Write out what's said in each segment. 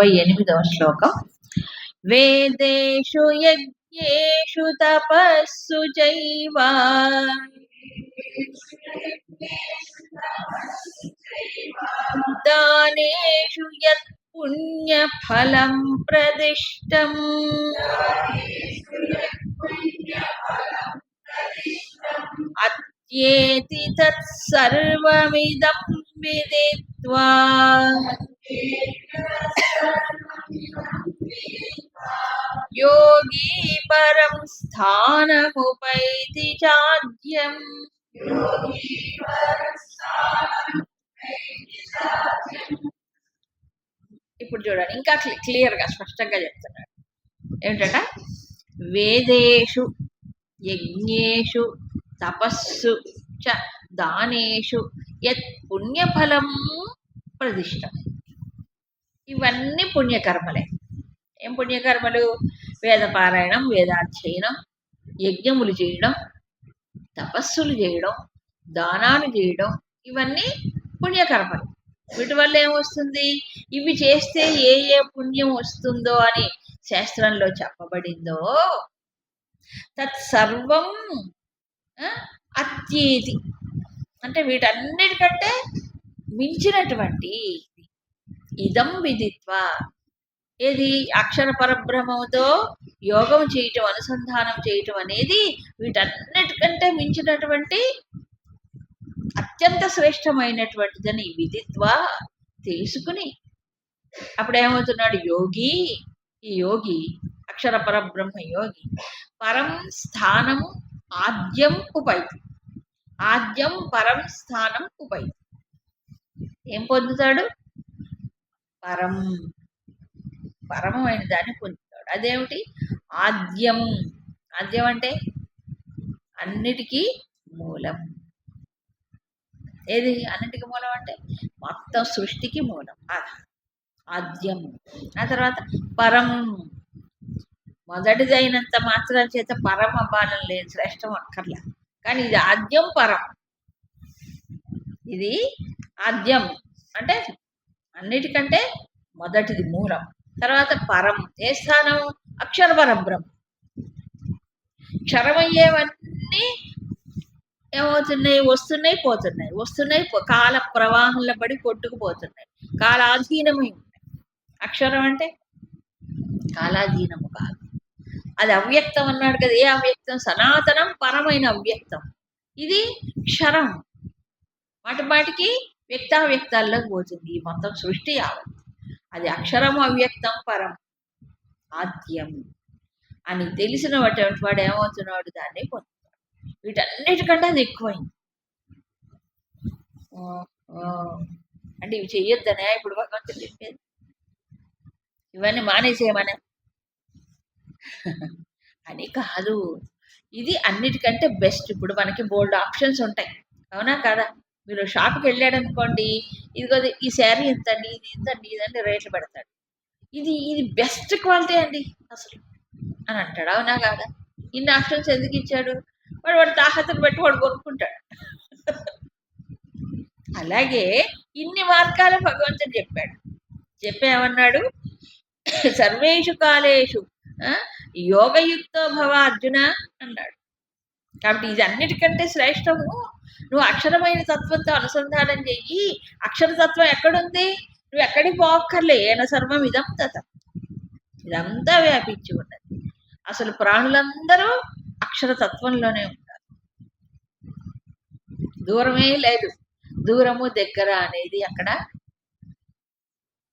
ఇరవై ఎనిమిదవ శ్లోకం. వేదేషు యజ్ఞేషు తపస్సు చైవ దానేషు యత్ పుణ్యఫలం ప్రదిష్టం. అత్యేతి తత్సర్వమిదం విదిత్వా. యోగీ పరం స్థానముపైతి చాద్యం ఇప్పుడు చూడండి ఇంకా క్లియర్గా స్పష్టంగా చెప్తున్నాడు ఏమిటంట? వేదేషు యజ్ఞేషు తపస్సు చ దానేషు యత్ పుణ్యఫలం ప్రదిష్టం ఇవన్నీ పుణ్యకర్మలే. ఏం పుణ్యకర్మలు? వేదపారాయణం వేదాధ్యయనం యజ్ఞములు చేయడం తపస్సులు చేయడం దానాలు చేయడం ఇవన్నీ పుణ్యకర్మలు. వీటి వల్ల ఏమొస్తుంది ఇవి చేస్తే ఏ ఏ పుణ్యం వస్తుందో అని శాస్త్రంలో చెప్పబడిందో తత్సర్వం అత్యేది అంటే వీటన్నిటికంటే మించినటువంటి ఇదం విదిత్వ. ఏది? అక్షర పరబ్రహ్మముతో యోగం చేయటం అనుసంధానం చేయటం అనేది వీటన్నిటికంటే మించినటువంటి అత్యంత శ్రేష్టమైనటువంటిదని విదిత్వ తెలుసుకుని. అప్పుడు ఏమవుతున్నాడు యోగి ఈ యోగి అక్షర పరబ్రహ్మ యోగి పరం స్థానం ఆద్యం ఉపైతి. ఆద్యం పరం స్థానం ఉపైతి. ఏం పొందుతాడు? పరం పరమమైన దాన్ని పొందుతాడు. అదేమిటి? ఆద్యం. ఆద్యం అంటే అన్నిటికీ మూలం. ఏది? అన్నిటికీ మూలం అంటే మొత్తం సృష్టికి మూలం. ఆద్యం. ఆ తర్వాత పరం. మొదటిదైనంత మాత్రం చేత పరం అవ్వాలని లేదు. శ్రేష్టం అక్కర్లా. కానీ ఇది ఆద్యం పరం. ఇది ఆద్యం. అంటే అన్నిటికంటే మొదటిది మూలం. తర్వాత పరం ఏ స్థానం అక్షర బ్రహ్మ. క్షరమయ్యేవన్నీ ఏమవుతున్నాయి? వస్తున్నాయి పోతున్నాయి. వస్తున్నాయి కాల ప్రవాహంలో పడి కొట్టుకుపోతున్నాయి. కాలాధీనమై ఉన్నాయి. అక్షరం అంటే కాలాధీనము కాదు. అది అవ్యక్తం అన్నాడు కదా ఏ అవ్యక్తం? సనాతనం పరమైన అవ్యక్తం. ఇది క్షరం. మాటి మాటికి వ్యక్తావ్యక్తాల్లోకి పోతుంది. ఈ మొత్తం సృష్టి యావత్ అది అక్షరం అవ్యక్తం పరం ఆద్యం అని తెలిసిన వాటి వాడు ఏమవుతున్నాడు దాన్ని పొందుతాడు. వీటన్నిటికంటే అది ఎక్కువైంది. అంటే ఇవి చెయ్యొద్దనే ఇప్పుడు భగవంతుడు చెప్పేది. ఇవన్నీ మానేసేయమనే. అని కాదు. ఇది అన్నిటికంటే బెస్ట్. ఇప్పుడు మనకి బోల్డ్ ఆప్షన్స్ ఉంటాయి. అవునా కదా? మీరు షాప్కి వెళ్ళాడు అనుకోండి ఇదిగో ఈ శారీ ఎంతండి ఇది ఎంతండి ఇదండి రేట్లు పెడతాడు. ఇది ఇది బెస్ట్ క్వాలిటీ అండి అసలు. అని అంటాడు? అవునా కాదా? ఇన్ని ఆప్షన్స్ ఎందుకు ఇచ్చాడు? వాడు వాడు తాహతను బట్టి వాడు కొనుక్కుంటాడు. అలాగే ఇన్ని మార్గాలు భగవంతుడు చెప్పాడు. చెప్పేమన్నాడు? సర్వేషు కాలేషు ఆ, యోగయుక్తో భవ అర్జున అన్నాడు. కాబట్టి ఇది అన్నిటికంటే శ్రేష్టము నువ్వు అక్షరమైన తత్వంతో అనుసంధానం చెయ్యి. అక్షరతత్వం ఎక్కడుంది? నువ్వు ఎక్కడికి పోక్కర్లే. ఏన సర్వం ఇదం తత. ఇదంతా వ్యాపించి ఉన్నది. అసలు ప్రాణులందరూ అక్షరతత్వంలోనే ఉంటారు. దూరమే లేదు. దూరము దగ్గర అనేది అక్కడ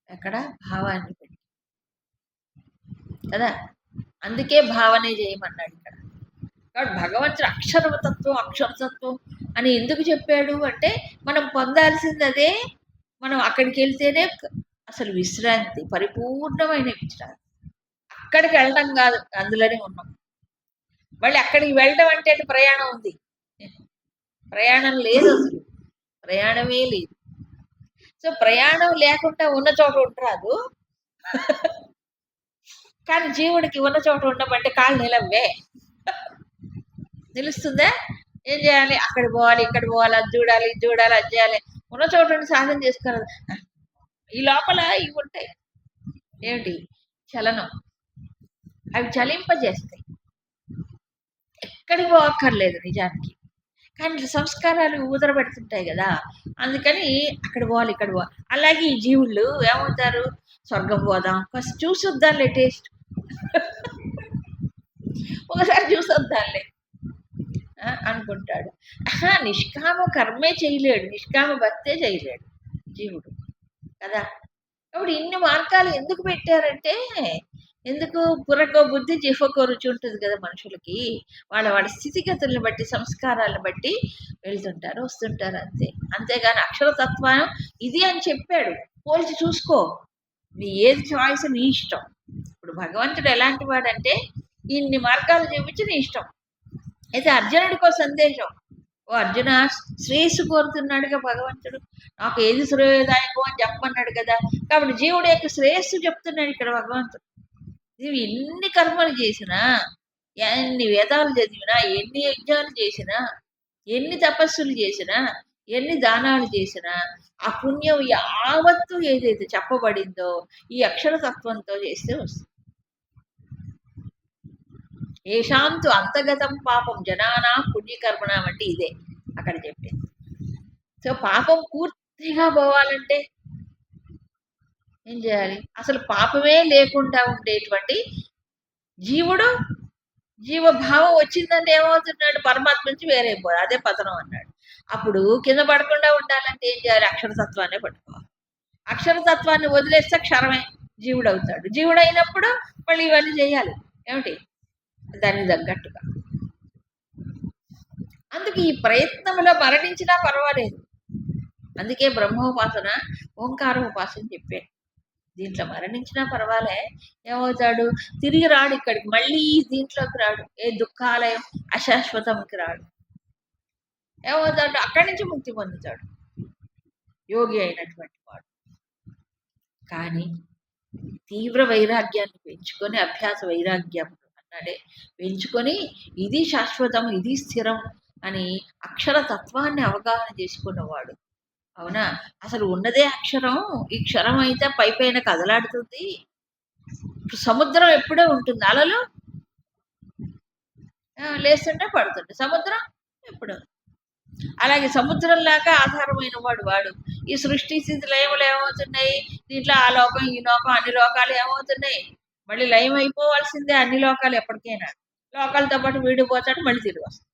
అక్కడ భావాన్ని పెట్టి. కదా? అందుకే భావనే చేయమన్నాడు ఇక్కడ. కాబట్టి భగవంతుడు అక్షరతత్వం అక్షరతత్వం అని ఎందుకు చెప్పాడు అంటే మనం పొందాల్సింది అదే మనం అక్కడికి వెళ్తేనే అసలు విశ్రాంతి పరిపూర్ణమైన విశ్రాంతి. అక్కడికి వెళ్ళడం కాదు అందులోనే ఉన్నాం. మళ్ళీ అక్కడికి వెళ్ళడం అంటే ప్రయాణం ఉంది. ప్రయాణం లేదు అసలు. ప్రయాణమే లేదు. సో ప్రయాణం లేకుండా ఉన్న చోట ఉండరాదు. కానీ జీవుడికి ఉన్న చోట ఉండమంటే కాళ్ళు నిలవే నిలుస్తుందా ఏం చేయాలి? అక్కడ పోవాలి ఇక్కడ పోవాలి అది చూడాలి ఇది చూడాలి అది చేయాలి. ఉన్న చోట సాధన చేసుకోవాలి. ఈ లోపల ఇవి ఉంటాయి. ఏమిటి? చలనం. అవి చలింపజేస్తాయి. ఎక్కడికి పోక్కర్లేదు నిజానికి. కానీ సంస్కారాలు ఊదర పెడుతుంటాయి కదా. అందుకని అక్కడ పోవాలి ఇక్కడ పోవాలి. అలాగే ఈ జీవుళ్ళు ఏమవుతారు? స్వర్గం పోదాం. ఫస్ట్ చూసొద్దాంలే టేస్ట్. ఒకసారి చూసొద్దాంలే. అనుకుంటాడు. ఆహా, నిష్కామ కర్మే చేయలేడు. నిష్కామ భక్తే చేయలేడు జీవుడు. కదా? కాబట్టి ఇన్ని మార్గాలు ఎందుకు పెట్టారంటే ఎందుకు పురకో బుద్ధి జిహ్వకో రుచి ఉంటుంది కదా మనుషులకి. వాళ్ళ వాళ్ళ స్థితిగతులను బట్టి సంస్కారాలను బట్టి వెళ్తుంటారు వస్తుంటారు అంతే. అంతేగాని అక్షరతత్వం ఇది అని చెప్పాడు. పోల్చి చూసుకో. నీ ఏది చాయిస్ నీ ఇష్టం. ఇప్పుడు భగవంతుడు ఎలాంటి వాడంటే ఇన్ని మార్గాలు చూపించి నీ ఇష్టం. అయితే అర్జునుడికో సందేశం. ఓ అర్జున శ్రేయస్సు కోరుతున్నాడుగా భగవంతుడు. నాకు ఏది శ్రేయదాయకం అని చెప్పమన్నాడు కదా. కాబట్టి జీవుడు యొక్క శ్రేయస్సు చెప్తున్నాడు ఇక్కడ భగవంతుడు. నువ్వు ఎన్ని కర్మలు చేసినా ఎన్ని వేదాలు చదివినా ఎన్ని యజ్ఞాలు చేసినా ఎన్ని తపస్సులు చేసినా ఎన్ని దానాలు చేసినా ఆ పుణ్యం యావత్తు ఏదైతే చెప్పబడిందో ఈ అక్షరతత్వంతో చేస్తే వస్తుంది. ఏషాంతు అంతగతం పాపం జనానా పుణ్యకర్మణ అంటే ఇదే అక్కడ చెప్పింది. సో పాపం పూర్తిగా పోవాలంటే ఏం చేయాలి? అసలు పాపమే లేకుండా ఉండేటువంటి జీవుడు జీవభావం వచ్చిందంటే ఏమవుతున్నాడు? పరమాత్మ నుంచి వేరైపోయాడు అదే పతనం అన్నాడు. అప్పుడు కింద పడకుండా ఉండాలంటే ఏం చేయాలి? అక్షరతత్వాన్ని పట్టుకోవాలి. అక్షరతత్వాన్ని వదిలేస్తే క్షరమే జీవుడు అవుతాడు. జీవుడు అయినప్పుడు మళ్ళీ ఇవన్నీ చేయాలి. ఏమిటి? దానికి తగ్గట్టుగా. అందుకే ఈ ప్రయత్నంలో మరణించినా పర్వాలేదు. అందుకే బ్రహ్మోపాసన ఓంకార ఉపాసన చెప్పాడు దీంట్లో మరణించినా పర్వాలే. ఏమవుతాడు? తిరిగి రాడు ఇక్కడికి. మళ్ళీ దీంట్లోకి రాడు. ఏ దుఃఖాలయం అశాశ్వతంకి రాడు. ఏమవుతాడు? అక్కడి నుంచి ముక్తి పొందుతాడు. యోగి అయినటువంటి వాడు. కానీ తీవ్ర వైరాగ్యాన్ని పెంచుకొని అభ్యాస వైరాగ్యం అన్నాడే పెంచుకొని ఇది శాశ్వతం ఇది స్థిరం అని అక్షర తత్వాన్ని అవగాహన చేసుకున్నవాడు. అవునా? అసలు ఉన్నదే అక్షరం ఈ క్షరం అయితే పై పైన కదలాడుతుంది. సముద్రం ఎప్పుడూ ఉంటుంది. అలలు? లేస్తుంటే పడుతుంటే. సముద్రం ఎప్పుడు అలాగే సముద్రం లాగా ఆధారమైన వాడు వాడు. ఈ సృష్టి స్థితి లయములు ఏమవుతున్నాయి? దీంట్లో ఆ లోకం ఈ లోకం అన్ని లోకాలు ఏమవుతున్నాయి? మళ్ళీ లయం అయిపోవాల్సిందే అన్ని లోకాలు ఎప్పటికైనా. లోకాలతో పాటు వీడిపోతాడు మళ్ళీ తిరిగి వస్తాడు.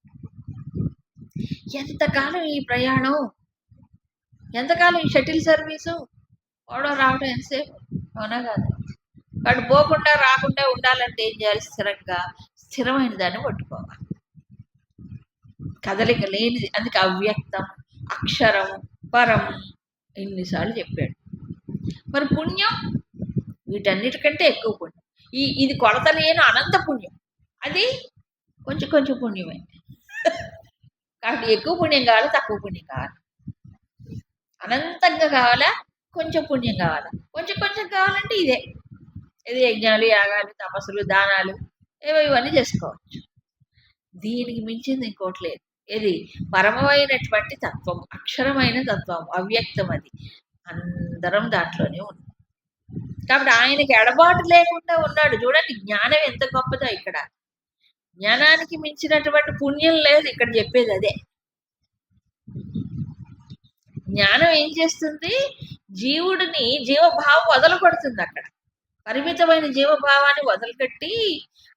ఎంతకాలం ఈ ప్రయాణం? ఎంతకాలం ఈ షటిల్ సర్వీసు? పోవడం రావడం ఎంతసేపు? అవునా కాదు? వాడు పోకుండా రాకుండా ఉండాలంటే ఏం చేయాలి? స్థిరంగా స్థిరమైన దాన్ని పట్టుకోవాలి. కదలిక లేనిది అందుకే అవ్యక్తం అక్షరం పరం ఎన్నిసార్లు చెప్పాడు. మరి పుణ్యం? వీటన్నిటికంటే ఎక్కువ పుణ్యం. ఈ ఇది కొలతలేని అనంత పుణ్యం. అది కొంచెం కొంచెం పుణ్యమే. కాబట్టి ఎక్కువ పుణ్యం కావాలి తక్కువ పుణ్యం కావాలి? అనంతంగా కావాలా కొంచెం పుణ్యం కావాలా? కొంచెం కొంచెం కావాలంటే ఇదే. ఇది యజ్ఞాలు యాగాలు తపస్సులు దానాలు ఏవో ఇవన్నీ చేసుకోవచ్చు. దీనికి మించింది ఇంకోటి లేదు. ఇది పరమమైనటువంటి తత్వం అక్షరమైన తత్వం అవ్యక్తం అది. అందరం దాంట్లోనే ఉంది కాబట్టి ఆయనకి ఎడబాటు లేకుండా ఉన్నాడు. చూడండి జ్ఞానం ఎంత గొప్పదో ఇక్కడ. జ్ఞానానికి మించినటువంటి పుణ్యం లేదు ఇక్కడ చెప్పేది అదే. జ్ఞానం ఏం చేస్తుంది? జీవుడిని జీవభావం వదలకొడుతుంది అక్కడ. పరిమితమైన జీవభావాన్ని వదలగట్టి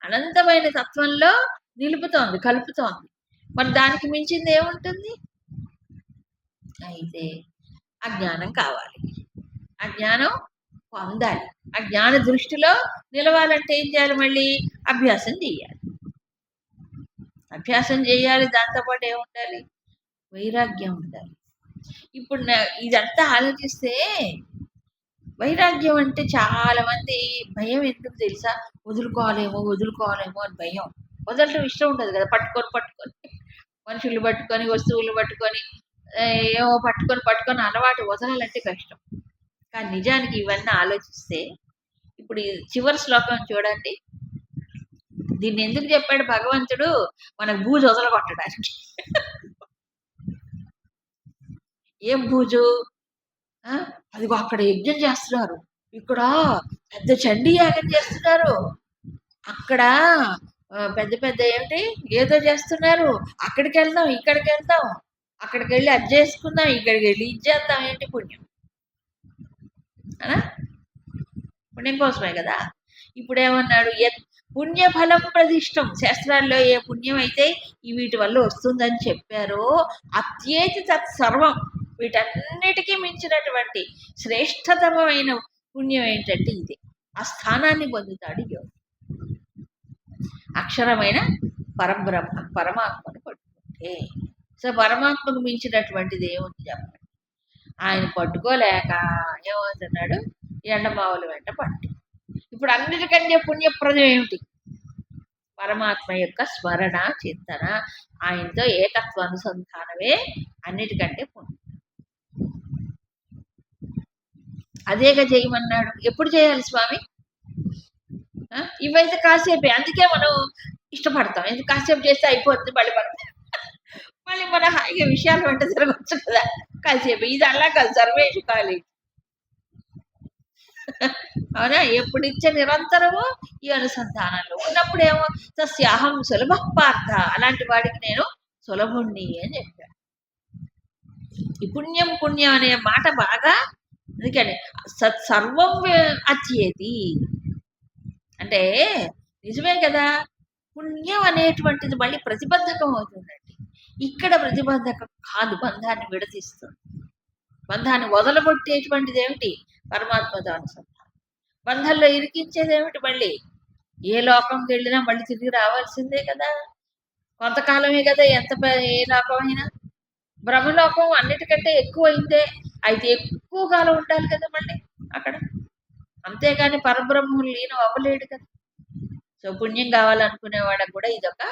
అనంతమైన తత్వంలో నిలుపుతోంది కలుపుతోంది. మరి దానికి మించింది ఏముంటుంది? అయితే ఆ జ్ఞానం కావాలి. ఆ జ్ఞానం పొందాలి ఆ జ్ఞాన దృష్టిలో నిలవాలంటే ఏం చేయాలి మళ్ళీ? అభ్యాసం చేయాలి. అభ్యాసం చేయాలి దాంతోపాటు ఏముండాలి వైరాగ్యం ఉండాలి. ఇప్పుడు నా- ఇదంతా ఆలోచిస్తే వైరాగ్యం అంటే చాలా మంది భయం ఎందుకు తెలుసా? వదులుకోవాలేమో వదులుకోవాలేమో అని భయం. వదలటం ఇష్టం ఉండదు కదా పట్టుకొని పట్టుకొని. మనుషులు పట్టుకొని వస్తువులు పట్టుకొని ఏమో పట్టుకొని పట్టుకొని అలవాటు వదలాలంటే కష్టం. కానీ నిజానికి ఇవన్నీ ఆలోచిస్తే ఇప్పుడు చివరి శ్లోకం చూడండి. దీన్ని ఎందుకు చెప్పాడు భగవంతుడు? మనకు బూజు వదలగొట్టడానికి. ఏం బూజు? ఆ? అదిగో అక్కడ యజ్ఞం చేస్తున్నారు. ఇక్కడ పెద్ద చండీ యాగం చేస్తున్నారు. అక్కడ పెద్ద పెద్ద ఏమిటి? ఏదో చేస్తున్నారు. అక్కడికి వెళ్దాం ఇక్కడికి వెళ్దాం. అక్కడికి వెళ్ళి అది చేసుకుందాం ఇక్కడికి వెళ్ళి ఇది చేద్దాం. ఏంటి పుణ్యం? పుణ్యం కోసమే కదా? ఇప్పుడు ఏమన్నాడు పుణ్యఫలం ప్రతిష్టం. శాస్త్రాల్లో ఏ పుణ్యం అయితే ఈ వీటి వల్ల వస్తుందని చెప్పారో అత్యేతి తత్ సర్వం. వీటన్నిటికీ మించినటువంటి శ్రేష్టతమైన పుణ్యం ఏంటంటే ఇది. ఆ స్థానాన్ని పొందుతాడు యోగి. అక్షరమైన పరబ్రహ్మ పరమాత్మను పట్టుకుంటే. సో పరమాత్మకు మించినటువంటిది ఏముంది చెప్పండి? ఆయన పట్టుకోలేక ఏమవుతున్నాడు ఎండమావుల వెంట పట్టు. ఇప్పుడు అన్నిటికంటే పుణ్యప్రదం ఏమిటి? పరమాత్మ యొక్క స్మరణ చింతన ఆయనతో ఏకత్వ అనుసంధానమే అన్నిటికంటే పుణ్యం. అదేగా చేయమన్నాడు. ఎప్పుడు చేయాలి స్వామి? ఆ? ఇవైతే కాసేపే. అందుకే మనం ఇష్టపడతాం. ఎందుకు కాసేపు చేస్తే అయిపోతుంది మళ్ళీ మనం మళ్ళీ మన హాయిగా విషయాలు వెంట జరగచ్చు కదా. కాసేపు ఇది అలా కాదు సర్వేషు కాలేజ్ అవునా? ఎప్పుడు ఇచ్చే నిరంతరము ఈ అనుసంధానంలో ఉన్నప్పుడు ఏమో సస్యాహం సులభ పార్థ. అలాంటి వాడికి నేను సులభుణ్ణి అని చెప్పాడు ఈ పుణ్యం పుణ్యం అనే మాట బాగా అందుకని సత్ సర్వం అచ్చేది అంటే నిజమే కదా? పుణ్యం అనేటువంటిది మళ్ళీ ప్రతిబంధకం అవుతుందండి. ఇక్కడ ప్రతిబంధకం కాదు. బంధాన్ని విడదీస్తుంది. బంధాన్ని వదలగొట్టేటువంటిది ఏమిటి? పరమాత్మతో అనుసంధానం బంధంలో ఇరికించేది ఏమిటి మళ్ళీ? ఏ లోకంకి వెళ్ళినా మళ్ళీ తిరిగి రావాల్సిందే కదా. కొంతకాలమే కదా ఎంత ఏ లోకమైనా బ్రహ్మలోకం అన్నిటికంటే ఎక్కువ అయిందే అయితే ఎక్కువ కాలం ఉండాలి కదా మళ్ళీ అక్కడ. అంతేగాని పరబ్రహ్మం లీనం అవ్వలేడు కదా. సో పుణ్యం కావాలనుకునే వాళ్ళకు కూడా ఇదొక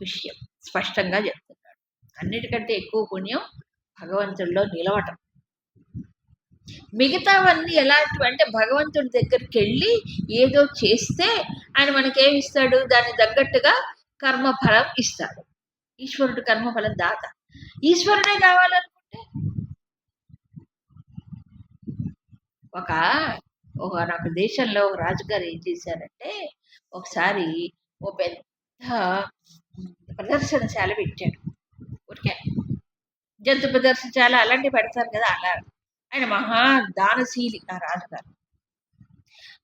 విషయం. స్పష్టంగా చెప్తుంది అన్నిటికంటే ఎక్కువ పుణ్యం భగవంతుడిలో నిలవటం. మిగతావన్నీ ఎలాంటివి అంటే భగవంతుడి దగ్గరికి వెళ్ళి ఏదో చేస్తే ఆయన మనకేమి ఇస్తాడు? దానికి తగ్గట్టుగా కర్మఫలం ఇస్తాడు. ఈశ్వరుడు కర్మఫలం దాత. ఈశ్వరుడే కావాలనుకుంటే ఒక ఒక నాకు దేశంలో ఒక రాజుగారు ఏం చేశారంటే ఒకసారి ఓ పెద్ద ప్రదర్శనశాల పెట్టాడు. జంతు ప్రదర్శనశాల అలాంటివి పెడతారు కదా అలా. ఆయన మహా దానశీలి ఆ రాజుగారు.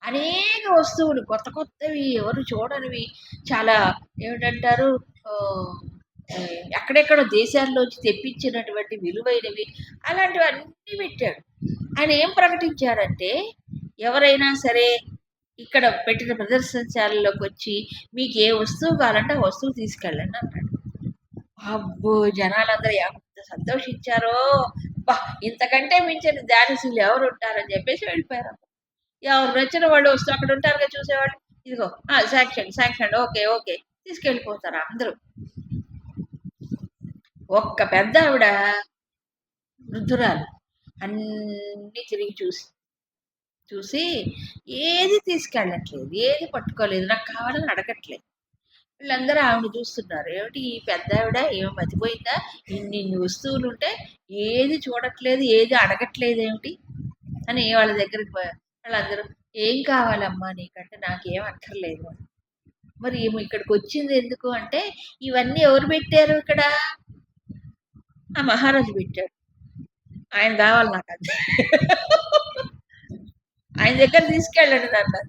అనేక వస్తువులు కొత్త కొత్తవి ఎవరు చూడనివి. చాలా ఏమిటంటారు? ఎక్కడెక్కడ ఎక్కడెక్కడో దేశాల్లోంచి తెప్పించినటువంటి విలువైనవి. అలాంటివి అన్నీ పెట్టాడు. ఆయన ఏం ప్రకటించారంటే ఎవరైనా సరే ఇక్కడ పెట్టిన ప్రదర్శనశాలలోకి వచ్చి మీకు ఏ వస్తువు కావాలంటే ఆ వస్తువు తీసుకెళ్ళండి అన్నాడు. అబ్బో జనాలందరూ ఎంత సంతోషించారో. బా ఇంతకంటే మించిన ధ్యానశీలు ఎవరు ఉంటారని చెప్పేసి వెళ్ళిపోయారు. ఎవరు నచ్చిన వాళ్ళు వస్తూ అక్కడ ఉంటారు చూసేవాళ్ళు. ఇదిగో శాంక్షన్ శాంక్షన్ ఓకే ఓకే తీసుకెళ్ళిపోతారు అందరూ. ఒక్క పెద్ద ఆవిడ వృద్ధురాలు. అన్నీ తిరిగి చూసి చూసి ఏది తీసుకెళ్ళట్లేదు ఏది పట్టుకోలేదు నాకు కావాలని అడగట్లేదు. వీళ్ళందరూ ఆవిడ చూస్తున్నారు. ఏమిటి ఈ పెద్ద ఆవిడ ఏమి మతిపోయిందా ఇన్ని ఇన్ని వస్తువులు ఉంటే ఏది చూడట్లేదు ఏది అడగట్లేదు ఏమిటి? అని వాళ్ళ దగ్గరికి వాళ్ళందరూ ఏం కావాలమ్మా నీకంటే నాకేం అక్కర్లేదు. మరి ఏమో ఇక్కడికి వచ్చింది ఎందుకు అంటే ఇవన్నీ ఎవరు పెట్టారు ఇక్కడ? ఆ మహారాజు పెట్టాడు. ఆయన కావాలి నాకు అది ఆయన దగ్గర తీసుకెళ్ళండి నన్ను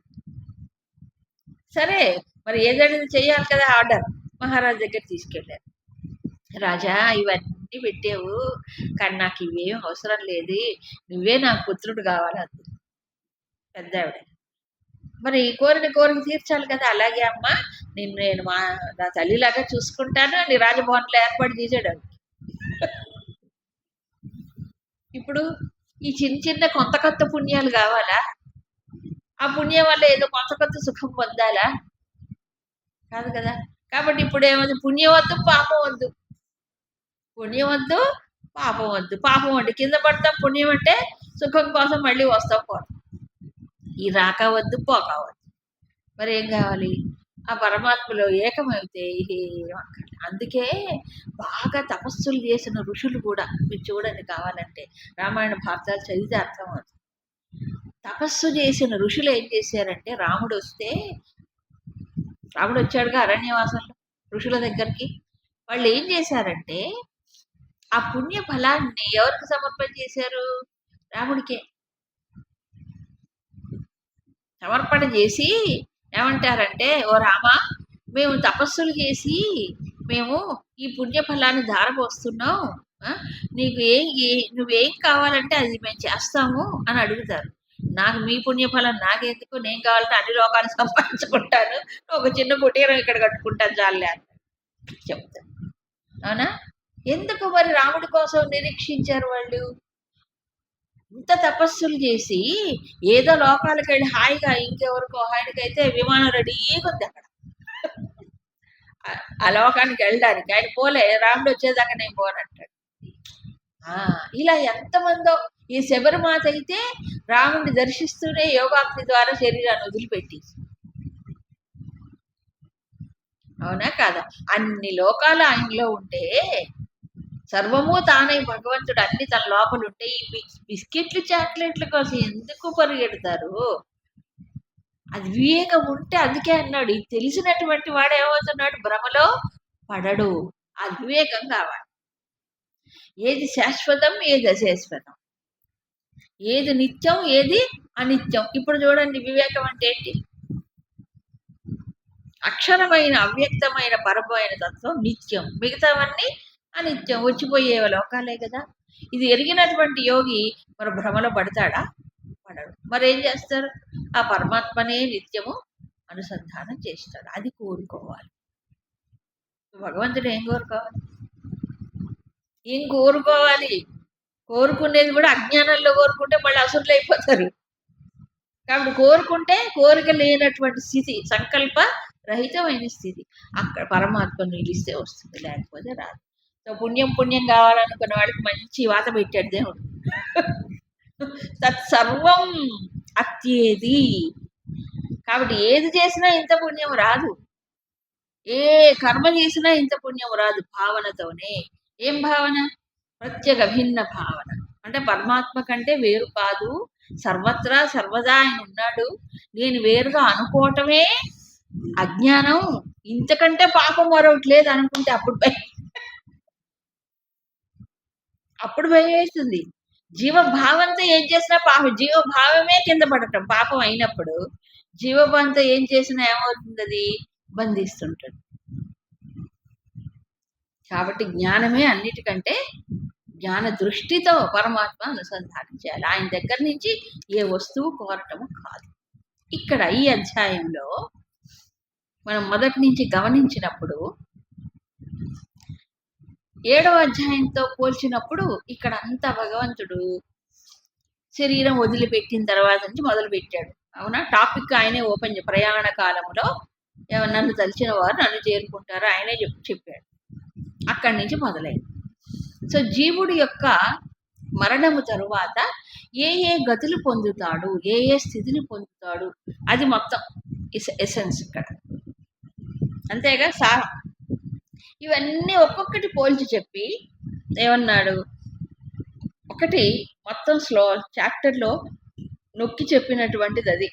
సరే మరి ఏదైనా చేయాలి కదా ఆర్డర్. మహారాజ్ దగ్గర తీసుకెళ్ళారు. రాజా ఇవన్నీ పెట్టావు కానీ నాకు ఇవేం అవసరం లేదు. నువ్వే నా పుత్రుడు కావాలి అంది. పెద్ద ఆవిడ మరి కోరిన కోరిక తీర్చాలి కదా. అలాగే అమ్మా నిన్ను నేను మా నా తల్లిలాగా చూసుకుంటాను అని రాజభవన్లో ఏర్పాటు చేశాడు ఇప్పుడు ఈ చిన్న చిన్న కొత్త కొత్త పుణ్యాలు కావాలా? ఆ పుణ్యం వల్ల ఏదో కొత్త కొత్త సుఖం పొందాలా? కాదు కదా? కాబట్టి ఇప్పుడు ఏమవుతుంది పుణ్యం వద్దు పాపం వద్దు పుణ్యం వద్దు పాపం వద్దు పాపం అంటే కింద పడతాం పుణ్యం అంటే సుఖం కోసం మళ్ళీ వస్తాం పోతాం. ఈ రాక వద్దు పోక వద్దు మరి ఏం కావాలి? ఆ పరమాత్మలో ఏకమైతే ఏం అందుకే బాగా తపస్సులు చేసిన ఋషులు కూడా మీరు చూడండి కావాలంటే రామాయణ భారతాలు చదివితే అర్థం అవుతుంది తపస్సు చేసిన ఋషులు ఏం చేశారంటే రాముడు వస్తే రాముడు వచ్చాడుగా అరణ్యవాసంలో ఋషుల దగ్గరికి. వాళ్ళు ఏం చేశారంటే ఆ పుణ్య ఫలాన్ని ఎవరికి సమర్పణ చేశారు? రాముడికే. సమర్పణ చేసి ఏమంటారంటే ఓ రామా మేము తపస్సులు చేసి మేము ఈ పుణ్య ఫలాన్ని ధారపోస్తున్నాం నీకు ఏం నువ్వేం కావాలంటే అది మేము చేస్తాము అని అడుగుతారు. నాకు మీ పుణ్యఫలం నాకెందుకు? నేను కావాలంటే అన్ని లోకాలు సంపాదించుకుంటాను. ఒక చిన్న కుటీరం ఇక్కడ కట్టుకుంటాను చాలే చెప్తాను అవునా? ఎందుకు మరి రాముడి కోసం నిరీక్షించారు వాళ్ళు? ఇంత తపస్సులు చేసి ఏదో లోకాలకు వెళ్ళి హాయిగా ఇంకెవరికో ఆయనకైతే విమానం రెడీగా ఉంది అక్కడ. ఆ- లోకానికి వెళ్ళడానికి. ఆయన పోలే రాముడు వచ్చేదాకా నేను పోనంటాడు. ఇలా ఎంతమందో ఈ శబరిమాత అయితే రాముడిని దర్శిస్తూనే యోగాగ్ని ద్వారా శరీరాన్ని వదిలిపెట్టి అవునా కాదా? అన్ని లోకాలు ఆయనలో ఉంటే సర్వము తానై భగవంతుడు అన్ని తన లోపల ఉంటే ఈ బిస్- బిస్కెట్లు చాక్లెట్ల కోసం ఎందుకు పరిగెడతారు? అది వివేకం ఉంటే అందుకే అన్నాడు. ఇది తెలిసినటువంటి వాడు ఏమవుతున్నాడు? భ్రమలో పడడు. అది వివేకం కావాలి. ఏది శాశ్వతం ఏది అశాశ్వతం? ఏది నిత్యం ఏది అనిత్యం? ఇప్పుడు చూడండి వివేకం అంటే ఏంటి? అక్షరమైన అవ్యక్తమైన పరమైన తత్వం నిత్యం. మిగతావన్నీ అనిత్యం. వచ్చిపోయే లోకాలే కదా. ఇది ఎరిగినటువంటి యోగి మరి భ్రమలో పడతాడా? పడడు. మరి ఏం చేస్తారు? ఆ పరమాత్మనే నిత్యము అనుసంధానం చేస్తాడు. అది కోరుకోవాలి. భగవంతుడు ఏం కోరుకోవాలి? ఏం కోరుకోవాలి? కోరుకునేది కూడా అజ్ఞానంలో కోరుకుంటే మళ్ళీ అసురులు అయిపోతారు. కాబట్టి కోరుకుంటే కోరిక లేనటువంటి స్థితి సంకల్ప రహితమైన స్థితి. అక్కడ పరమాత్మ నిలిస్తే వస్తుంది లేకపోతే రాదు. పుణ్యం పుణ్యం కావాలనుకున్న వాడికి మంచి వాత పెట్టాడు దేవుడు. తత్సర్వం అత్యేది. కాబట్టి ఏది చేసినా ఇంత పుణ్యం రాదు. ఏ కర్మ చేసినా ఇంత పుణ్యం రాదు భావనతోనే. ఏం భావన? ప్రత్యేక భిన్న భావన. అంటే పరమాత్మ కంటే వేరు కాదు. సర్వత్రా సర్వదా ఆయన ఉన్నాడు. నేను వేరుగా అనుకోవటమే అజ్ఞానం. ఇంతకంటే పాపం మరొకటి లేదు అనుకుంటే అప్పుడు భయం. అప్పుడు భయం వేస్తుంది. జీవభావంతో ఏం చేసినా పాపం జీవభావమే కింద పడటం. పాపం అయినప్పుడు జీవభావంతో ఏం చేసినా ఏమవుతుంది అది బంధిస్తుంటాడు కాబట్టి జ్ఞానమే అన్నిటికంటే జ్ఞాన దృష్టితో పరమాత్మ అనుసంధానం చేయాలి. ఆయన దగ్గర నుంచి ఏ వస్తువు కోరటము కాదు. ఇక్కడ ఈ అధ్యాయంలో మనం మొదటి నుంచి గమనించినప్పుడు ఏడవ అధ్యాయంతో పోల్చినప్పుడు ఇక్కడ అంతా భగవంతుడు శరీరం వదిలిపెట్టిన తర్వాత నుంచి మొదలు పెట్టాడు అవునా? టాపిక్ ఆయనే ఓపెన్ చే- ప్రయాణ కాలంలో నన్ను తలిచిన వారు నన్ను చేరుకుంటారు? ఆయనే చెప్పు చెప్పాడు. అక్కడి నుంచి మొదలైంది. సో జీవుడి యొక్క మరణము తరువాత ఏ ఏ గతులు పొందుతాడు ఏ ఏ స్థితిని పొందుతాడు అది మొత్తం ఎసెన్స్ ఇక్కడ. అంతేగా సారం. ఇవన్నీ ఒక్కొక్కటి పోల్చి చెప్పి ఏమన్నాడు? ఒకటి మొత్తం స్లో చాప్టర్లో నొక్కి చెప్పినటువంటిది అది.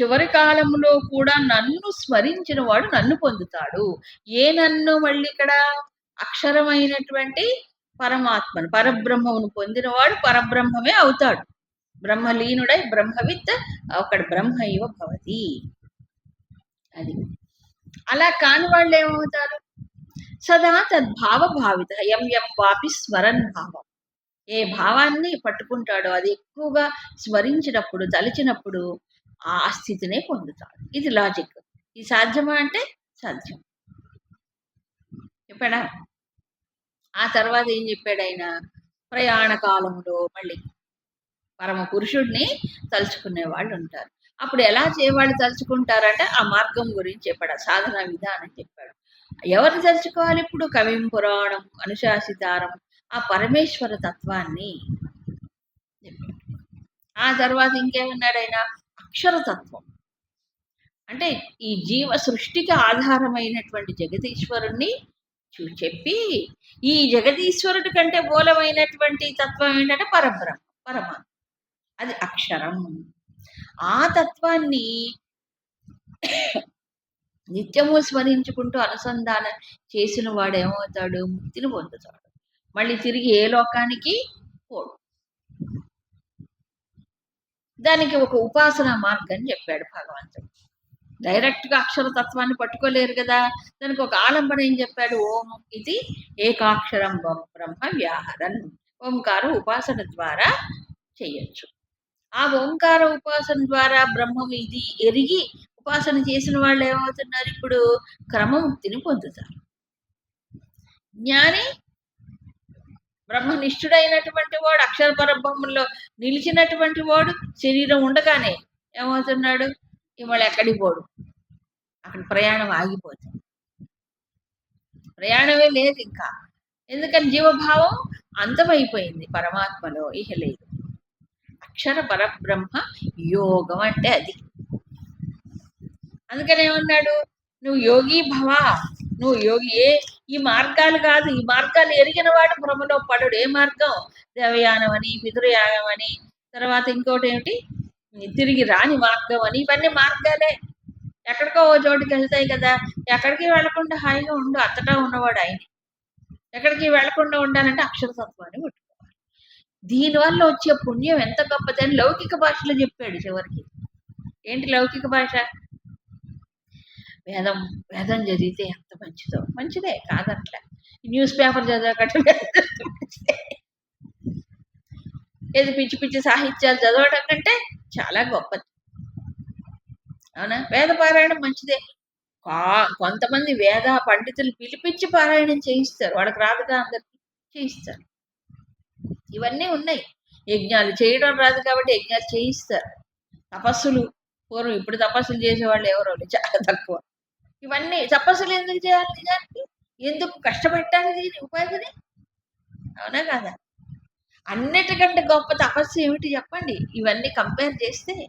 చివరి కాలంలో కూడా నన్ను స్మరించిన వాడు నన్ను పొందుతాడు. ఏ నన్ను మళ్ళీ ఇక్కడ? అక్షరమైనటువంటి పరమాత్మను పరబ్రహ్మమును పొందినవాడు పరబ్రహ్మమే అవుతాడు. బ్రహ్మలీనుడై బ్రహ్మవిత్ ఒకడు బ్రహ్మ ఇవ భవతి. అది. అలా కాని వాళ్ళు ఏమవుతారు సదా తద్భావ భావిత ఎం ఎం వాపి స్మరన్ భావం. ఏ భావాన్ని పట్టుకుంటాడో అది ఎక్కువగా స్మరించినప్పుడు తలిచినప్పుడు ఆ స్థితినే పొందుతాడు. ఇది లాజిక్. ఇది సాధ్యమా అంటే సాధ్యం. చెప్పాడా ఆ తర్వాత ఏం చెప్పాడు ఆయన? ప్రయాణ కాలంలో మళ్ళీ పరమ పురుషుడిని తలుచుకునే వాళ్ళు ఉంటారు. అప్పుడు ఎలా చేయవాళ్ళు తలుచుకుంటారంటే ఆ మార్గం గురించి చెప్పాడు ఆ సాధన విధానం చెప్పాడు. ఎవరిని తలుచుకోవాలి ఇప్పుడు? కవిం పురాణం అనుశాసితారం ఆ పరమేశ్వర తత్వాన్ని చెప్పాడు. ఆ తర్వాత ఇంకేమన్నాడు ఆయన? అక్షరతత్వం అంటే ఈ జీవ సృష్టికి ఆధారమైనటువంటి జగదీశ్వరుణ్ణి చెప్పి ఈ జగదీశ్వరుడి కంటే మూలమైనటువంటి తత్వం ఏంటంటే పరబ్రహ్మ పరమాత్మ. అది అక్షరం. ఆ తత్వాన్ని నిత్యము స్మరించుకుంటూ అనుసంధానం చేసిన వాడు ఏమవుతాడు ముక్తిని పొందుతాడు. మళ్ళీ తిరిగి ఏ లోకానికి? పోడు. దానికి ఒక ఉపాసన మార్గం చెప్పాడు భగవంతుడు. డైరెక్ట్గా అక్షరతత్వాన్ని పట్టుకోలేరు కదా. దానికి ఒక ఆలంబన ఏం చెప్పాడు? ఓం ఇది ఏకాక్షరం బ్రహ్మ- బ్రహ్మ వ్యాహరన్. ఓంకార ఉపాసన ద్వారా చేయొచ్చు. ఆ ఓంకార ఉపాసన ద్వారా బ్రహ్మం ఇది ఎరిగి ఉపాసన చేసిన వాళ్ళు ఏమవుతున్నారు ఇప్పుడు? క్రమముక్తిని పొందుతారు. జ్ఞాని బ్రహ్మనిష్ఠుడైనటువంటి వాడు అక్షర పరబ్రహ్మంలో నిలిచినటువంటి వాడు శరీరం ఉండగానే ఏమవుతున్నాడు? ఇవాళ ఎక్కడికి పోడు? అక్కడ ప్రయాణం ఆగిపోతుంది ప్రయాణమే లేదు ఇంకా. ఎందుకని జీవభావం అంతమైపోయింది. పరమాత్మలో ఇహలేదు అక్షర పరబ్రహ్మ యోగం అంటే అది. అందుకని ఏమన్నాడు? నువ్వు యోగి భవ. నువ్వు యోగి. ఏ ఈ మార్గాలు కాదు. ఈ మార్గాలు ఎరిగిన వాడు భ్రమలో పడడు. ఏ మార్గం? దేవయానం అని పితృయాగం అని తర్వాత ఇంకోటి ఏమిటి? తిరిగి రాని మార్గం అని ఇవన్నీ మార్గాలే. ఎక్కడికో ఓ చోటుకి వెళ్తాయి కదా ఎక్కడికి వెళ్ళకుండా హాయిగా ఉండు అత్తటా ఉన్నవాడు ఆయన. ఎక్కడికి వెళ్ళకుండా ఉండాలంటే అక్షరతత్వాన్ని పట్టుకోవాలి దీనివల్ల వచ్చే పుణ్యం ఎంత గొప్పదని లౌకిక భాషలో చెప్పాడు చివరికి. ఏంటి లౌకిక భాష? వేదం వేదం చదివితే ఎంత మంచిదో. మంచిదే కాదట్లే. న్యూస్ పేపర్ చదవకట్టు ఏది పిచ్చి పిచ్చి సాహిత్యాలు చదవడం కంటే చాలా గొప్పది. అవునా? వేద పారాయణం మంచిదే. కా- కొంతమంది వేద పండితులు పిలిపించి పారాయణం చేయిస్తారు. వాళ్ళకి రాదుగా అందరికి? చేయిస్తారు. ఇవన్నీ ఉన్నాయి. యజ్ఞాలు చేయడం రాదు కాబట్టి యజ్ఞాలు చేయిస్తారు. తపస్సులు పూర్వం ఇప్పుడు తపస్సులు చేసేవాళ్ళు ఎవరో చాలా తక్కువ. ఇవన్నీ తపస్సులు ఎందుకు చేయాలి నిజానికి? ఎందుకు కష్టపెట్టాలి దీని ఉపాధిని? అవునా కాదా? అన్నిటికంటే గొప్ప తపస్సు ఏమిటి చెప్పండి? ఇవన్నీ కంపేర్ చేస్తే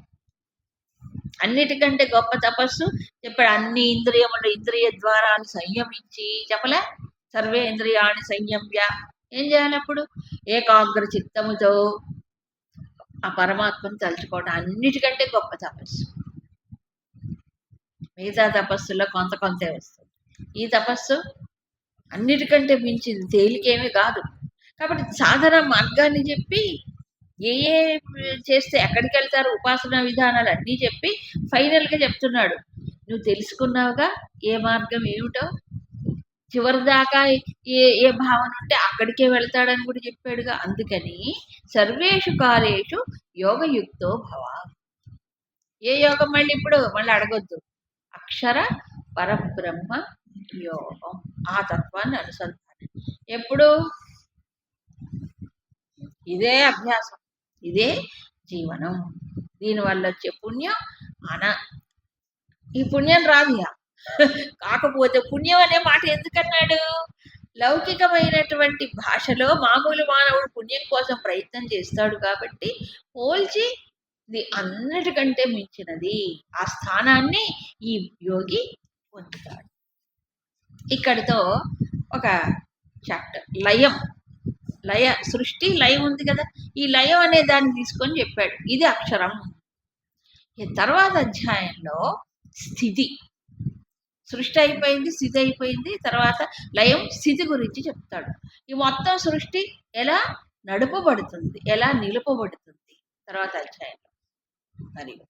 అన్నిటికంటే గొప్ప తపస్సు చెప్పాడు. అన్ని ఇంద్రియములు ఇంద్రియ ద్వారాలు సంయమించి చెప్పలే? సర్వే ఇంద్రియాన్ని సంయమ్య. ఏం చేయాలి అప్పుడు? ఏకాగ్ర చిత్తముతో ఆ పరమాత్మను తలుచుకోవడం అన్నిటికంటే గొప్ప తపస్సు. మిగతా తపస్సులో కొంత కొంతే వస్తుంది. ఈ తపస్సు అన్నిటికంటే మించింది తేలికేమీ కాదు. కాబట్టి సాధన మార్గాన్ని చెప్పి ఏ ఏ చేస్తే ఎక్కడికి వెళ్తారు ఉపాసన విధానాలు అన్నీ చెప్పి ఫైనల్గా చెప్తున్నాడు. నువ్వు తెలుసుకున్నావుగా ఏ మార్గం ఏమిటో? చివరి దాకా ఏ ఏ భావన ఉంటే అక్కడికే వెళ్తాడని కూడా చెప్పాడుగా. అందుకని సర్వేషు కాలేషు యోగయుక్తో భవ. ఏ యోగం మళ్ళీ ఇప్పుడు? మళ్ళీ అడగొద్దు. అక్షర పరబ్రహ్మ యోగం. ఆ తత్వాన్ని అనుసంధానం. ఎప్పుడు? ఇదే అభ్యాసం ఇదే జీవనం. దీనివల్ల వచ్చే పుణ్యం అన ఈ పుణ్యం రాదుగా కాకపోతే పుణ్యం అనే మాట ఎందుకన్నాడు? లౌకికమైనటువంటి భాషలో మామూలు మానవుడు పుణ్యం కోసం ప్రయత్నం చేస్తాడు కాబట్టి పోల్చి ఇది అన్నిటికంటే మించినది ఆ స్థానాన్ని ఈ యోగి పొందుతాడు. ఇక్కడితో ఒక చాప్టర్ లయం. లయ సృష్టి లయం ఉంది కదా. ఈ లయం అనే దాన్ని తీసుకొని చెప్పాడు. ఇది అక్షరం. ఈ తర్వాత అధ్యాయంలో స్థితి. సృష్టి అయిపోయింది స్థితి అయిపోయింది. తర్వాత లయం స్థితి గురించి చెప్తాడు. ఈ మొత్తం సృష్టి ఎలా నడుపబడుతుంది ఎలా నిలుపబడుతుంది? తర్వాత అధ్యాయంలో. మరియు